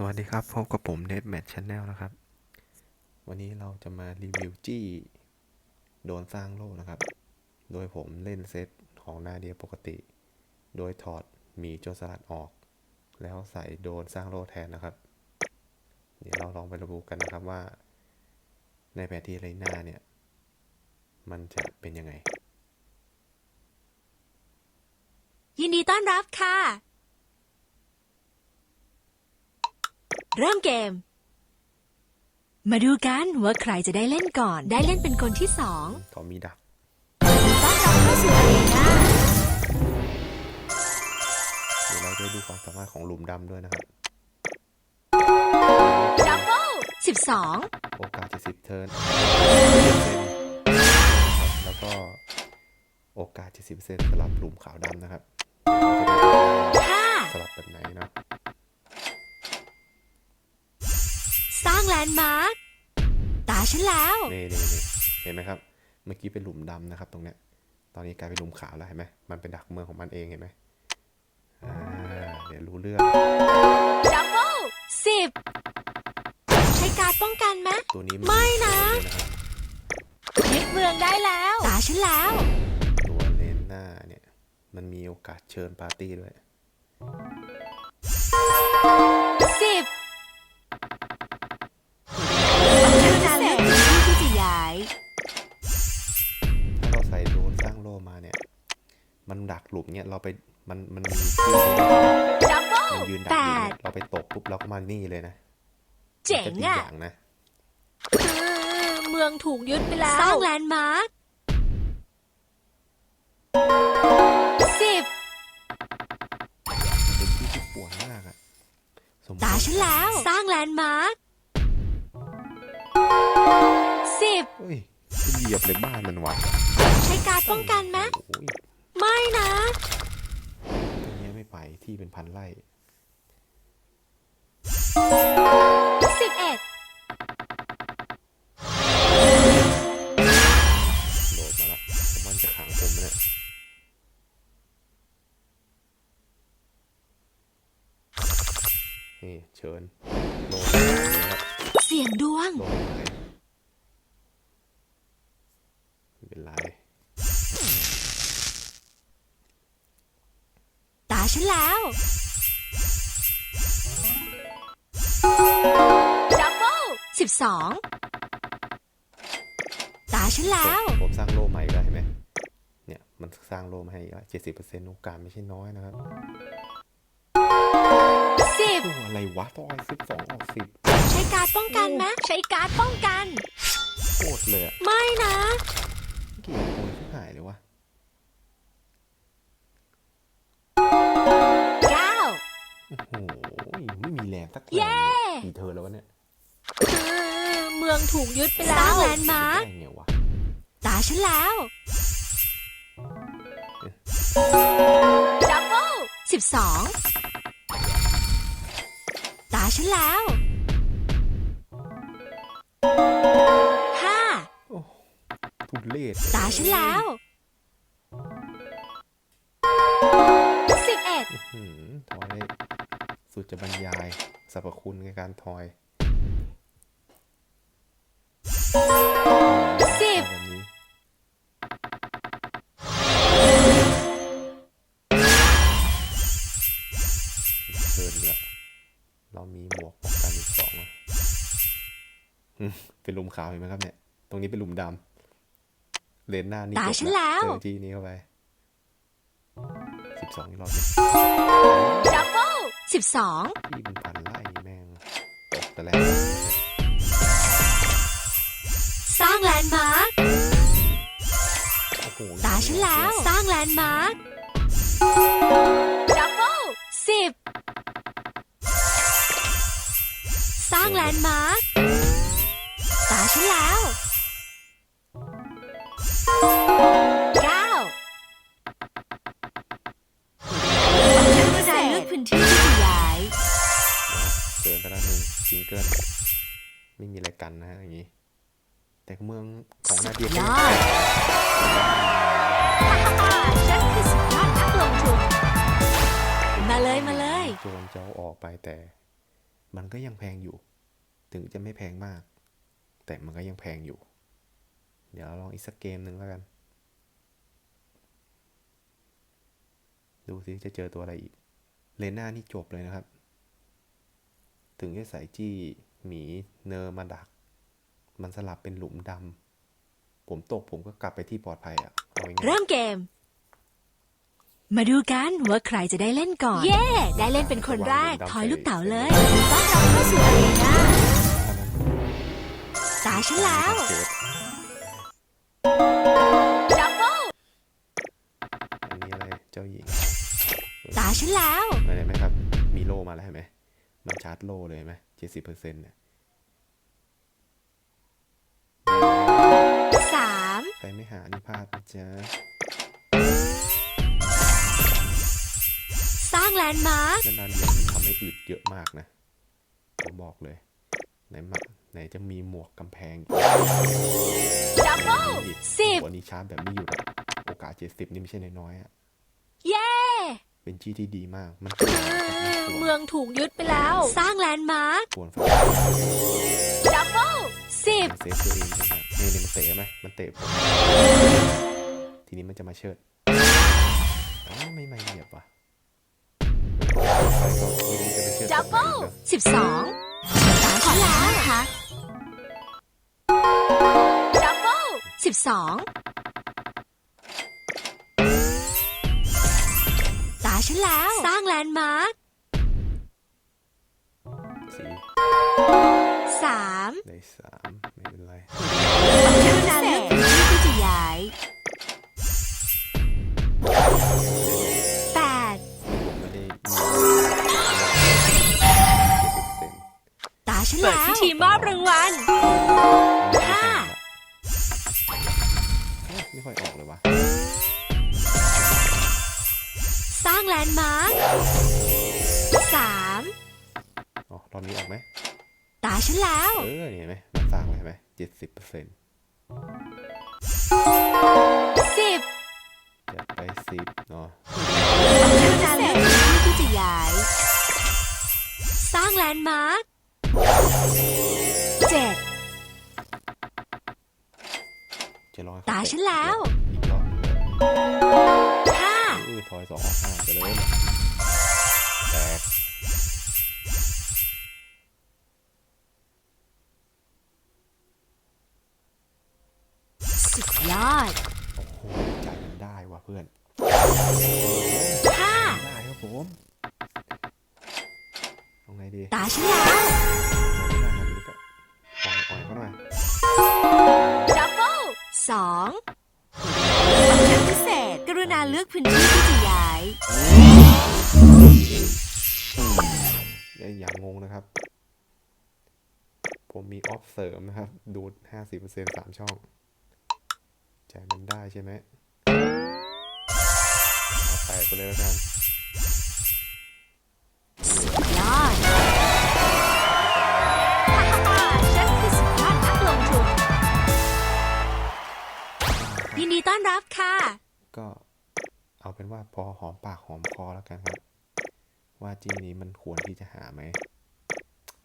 สวัสดีครับ พบกับผม n e t m a t Channel นะครับ วันนี้เราจะมารีวิวจี้ โดนสร้างโล่นะครับ โดยผมเล่นเซตของนาเดียปกติ โดยถอดหมีโจรสลัดออก แล้วใส่โดนสร้างโลแทนนะครับ เดี๋ยวเราลองไประบุกันนะครับว่า ในแผนที่ไรนาเนี่ย มันจะเป็นยังไง ยินดีต้อนรับค่ะ เริ่มเกม มาดูกันว่าใครจะได้เล่นก่อน ได้เล่นเป็นคนที่สองเขามีดักต้อนรับเข้าสู่อารีนาเดี๋ยวเราจะดูความสามารถของหลุมดำด้วยนะครับ ดับเบิลสิบสองโอกาสจะสิบเทิร์นแล้วก็โอกาสจะสิบเซนสลับหลุมขาวดำนะครับ ห้าสลับแบบไหนเนาะ นด์มาร์คตาฉันแล้ว นี่นี่นี่เห็นไหมครับ เมื่อกี้เป็นหลุมดำนะครับตรงเนี้ย ตอนนี้กลายเป็นหลุมขาวแล้วเห็นไหมมันเป็นดักเมืองของมันเองเห็นไหมอ่าเดี๋ยวรู้เรื่องดับเบิลสิบใช้การดป้องกันไหมตัวนี้ไม่นะนะครับยึดเมืองได้แล้ว ตาฉันแล้ว ตัวเลนหน้าเนี่ย มันมีโอกาสเชิญปาร์ตี้ด้วย มันดักหลุมเนี่ยเราไปมันมันมีที่ให้เลือกนะดับเบิลมันยืนดักแปอยู่ดเนี่ยเราไปตกปุ๊บเราก็มานี่เลยนะเจ๋งมันก็ดีอะอย่างนะ เมืองถูกยึดไปแล้วสร้างแลนด์มาร์คสิบเป็นที่ที่ปวดมากอะสมควรตาฉันแล้ว สร้างแลนด์มาร์คสิบเฮ้ยไปเหยียบเลยบ้านมันวะใช้การดป้องกันไหมโอ้ย ไม่นะตรงนี้ไม่ไปที่เป็นพันไร่สิบเอ็ดโดดมาละผมว่ามันจะขังผมเนี่ยนี่เชิญ ฉันแล้ว ดับเบิลสิบสองตาฉันแล้ว ผมสร้างโล่ใหม่แล้วเห็นไหมเนี่ยมันสร้างโล่มาให้เจ็ดสิบเปอร์เซ็นต์โอกาสไม่ใช่น้อยนะครับสิบโอ้อะไรวะต้องเอาสิบสองออกสิบใช้การดป้องกันไหมใช้การดป้องกัน โคตรเลยอะไม่นะเกี่ยวโอยที่หายเลยวะ โอ้โหไม่มีแรงสักแรเย้งเลยกี่เธอแล้ววะเนี่ยเมืองถูกยึดไปแล้วสร้างแลนด์มาร์คได้ไงวะตาฉันแล้ว ดับเบิลสิบสองตาฉันแล้วห้าโอ้ทุเรศตาฉันแล้วสิบเอ็ดหืมทอยได้ สุดจะบรรยายสรรพคุณในการทอยสิบแบบนี้เกินอีกแล้วเรามีหมวกป้องกันอีกสองอะอืมเป็นหลุมขาวเห็นไหมครับเนี่ย ตรงนี้เป็นหลุมดำเลนหน้านี่ตาจบฉันแล้วเจอที่นี้เข้าไปสิบสองรอบนี้ดับเบิล สิบสองที่เป็นพันไล่แม่งตกแต่แล้วสร้างแลนด์มาร์คโอ้โหตาฉันแล้ว สร้างแลนด์มาร์คดับเบิลสิบสร้างแลนด์มาร์คตาฉันแล้ว เกิลไม่มีอะไรกันนะฮะอย่างนี้ แต่เมืองของนาเดียยก็อดฉันคือสุดยอดนักลงทุนมาเลยมาเลยโจรจะเอาออกไปแต่ มันก็ยังแพงอยู่ ถึงจะไม่แพงมาก แต่มันก็ยังแพงอยู่ เดี๋ยวลองอีกสักเกมหนึ่งแล้วกัน ดูสิจะเจอตัวอะไรอีกเลน่านี่จบเลยนะครับ ถึงจะใส่จี้หมีเนอร์มาดัก มันสลับเป็นหลุมดำ ผมตกผมก็กลับไปที่ปลอดภัยอะเอาง่ายๆเริ่มเกม มาดูกันว่าใครจะได้เล่นก่อน เย้ได้เล่นเป็นคนแรกทอยลูกเต๋าเลยต้อนรับเข้าสู่อารีนาตาฉันแล้วดับเบิลอันนี้อะไรเจ้าหญิงตาฉันแล้วเห็นไหมครับ มีโล่มาแล้วเห็นไหม มันชาร์จโล่เลยเห็นไหมเจ็ดสิบเปอร์เซ็นต์เนี่ยสามใครไม่หานี่พลาดนะจ๊ะสร้างแลนด์มาร์คแล้วนาเดียมันทำให้อึดเยอะมากนะผมบอกเลย ไหนมาไหนจะมีหมวกกำแพงอีกดับเบิลอีกสิบวันนี้ชาร์จแบบไม่หยุดอะโอกาสเจ็ดสิบนี่ไม่ใช่น้อยๆอะเย้ เป็นจี้ที่ดีมาก มันควรนะครับมันควรเมืองถูกยึดไปแล้ว สร้างแลนด์มาร์คควรฟังดับเบิลสิบมันเซฟตัวเองใช่ไหมเนี่ยเนี่ยมันเตะไหมมันเตะผมทีนี้มันจะมาเชิดอ้าวไม่ไม่เหยียบว่ะไปก็ไม่รู้จะไปเชิดดับตรงไหนเบิลอีกอะสิบสองตาฉันแล้วค่ะดับเบิลสิบสอง แล้ว สร้างแลนด์มาร์คสี่สามได้สามไม่เป็นไรกรุณาเลือกพื้นที่ที่จะย้ายแปดผมไม่ได้มีเจ็ดสิบเปอร์เซ็นต์ตาฉันแล้วเปิดพิธีมอบรางวัลห้าเอ้ยไม่ค่อยออกเลยวะส ร้างแลนด์มาร์คสามอ๋อรอบนี้ออกไหมตาฉันแล้ว เออนี่เห็นไหมมันสร้างไว้เห็นไหมเจ็ดสิบเปอร์เซ็นต์สิบจะไปสิบเนาะกรุณาเลือกพื้นที่ที่จะย้าย สร้างแลนด์มาร์คเจ็ดจะลองให้ตาฉันแล้วอีกรอบห้าเออถอยสองออกห้าไปเลยแตกสุดยอด โอ้โหใจมันได้ว่ะเพื่อนห้าได้ครับผมเอาไงดี ตาฉันแล้ว งงงนะครับ ผมมีออฟเสริมนะครับ ดูดห้าสิบเปอร์เซ็นต์สามช่องใจมันได้ใช่ไหมเอาแตกไปเลยแล้วกันยอดฉันคือสุภาพนักลงทุน ยินดีต้อนรับค่ะ ก็เอาเป็นว่าพอหอมปากหอมคอแล้วกันครับ ว่าจีนี้มันควรที่จะหาไหม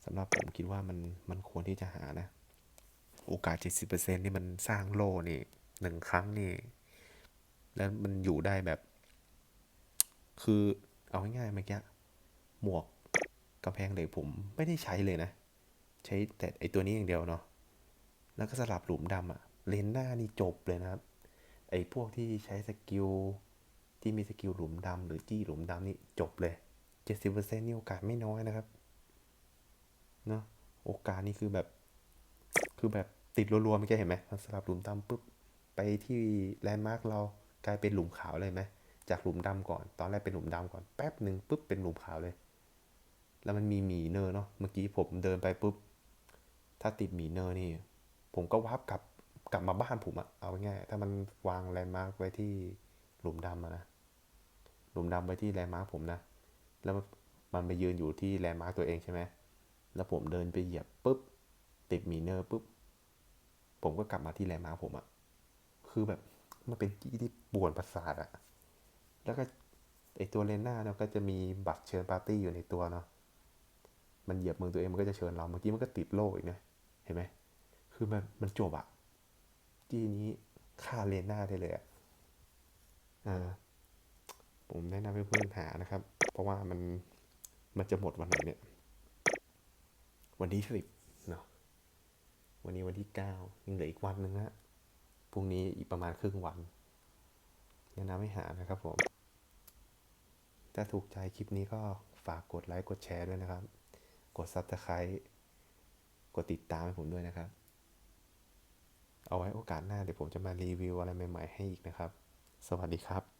สำหรับผมคิดว่ามันมันควรที่จะหานะ โอกาส 70%นี่มันสร้างโล่นี่หนึ่งครั้งนี่ แล้วมันอยู่ได้แบบ คือเอาง่ายๆเมื่อกี้หมวกกำแพงเหล็กผมไม่ได้ใช้เลยนะ ใช้แต่ไอตัวนี้อย่างเดียวเนาะแล้วก็สลับหลุมดำอะเลนหน้านี่จบเลยนะครับ ไอพวกที่ใช้สกิลที่มีสกิลหลุมดำหรือจี้หลุมดำนี่จบเลยเจ็ดสิบเปอร์เซ็นต์นี่โอกาสไม่น้อยนะครับ นาะโอกาสนี่คือแบบ คือแบบติดรัวๆไม่อกี้เห็นไหมมันสลับหลุมดำปุ๊บไปที่แลนด์มาร์กเรากลายเป็นหลุมขาวเลยไหมจากหลุมดำก่อน ตอนแรกเป็นหลุมดำก่อนแป๊บหนึ่งปุ๊บเป็นหลุมขาวเลย แล้วมันมีหมีเนอร์เนาะเมื่อกี้ผมเดินไปปุ๊บ ถ้าติดหมีเนอร์นี่ ผมก็วาร์ปกลับกลับมาบ้านผมอะเอาง่ายถ้ามันวางแลนด์มาร์กไว้ที่หลุมดำอะนะหลุมดำไว้ที่แลนด์มาร์กผมนะแล้วมันไปยืนอยู่ที่แลนด์มาร์กตัวเองใช่ไหม แล้วผมเดินไปเหยียบปุ๊บ ติดมีเนอร์ปุ๊บ ผมก็กลับมาที่แลนด์มาร์คผมอะคือแบบมันเป็นจี้ที่ปวดประสาทอะแล้วก็ไอตัวเลนหน้าเนาะก็จะมีบัตรเชิญปาร์ตี้อยู่ในตัวเนาะมันเหยียบมืองตัวเองมันก็จะเชิญเราเมื่อกี้มันก็ติดโล่อีกนะเห็นไหมคือมันมันจบอะจี้นี้ฆ่าเลน่าได้เลยอะอ่าผมแนะนำให้เพื่อนหานะครับ เพราะว่ามันมันจะหมดวันไหนเนี่ย วันที่สิบเนาะวันนี้วันที่เก้ายังเหลืออีกวันหนึ่งฮะพรุ่งนี้อีกประมาณครึ่งวันแนะนำให้หานะครับผม ถ้าถูกใจคลิปนี้ก็ฝากกดไลค์กดแชร์ด้วยนะครับ กด Subscribe กดติดตามให้ผมด้วยนะครับ เอาไว้โอกาสหน้าเดี๋ยวผมจะมารีวิวอะไรใหม่ ๆ ให้อีกนะครับ สวัสดีครับ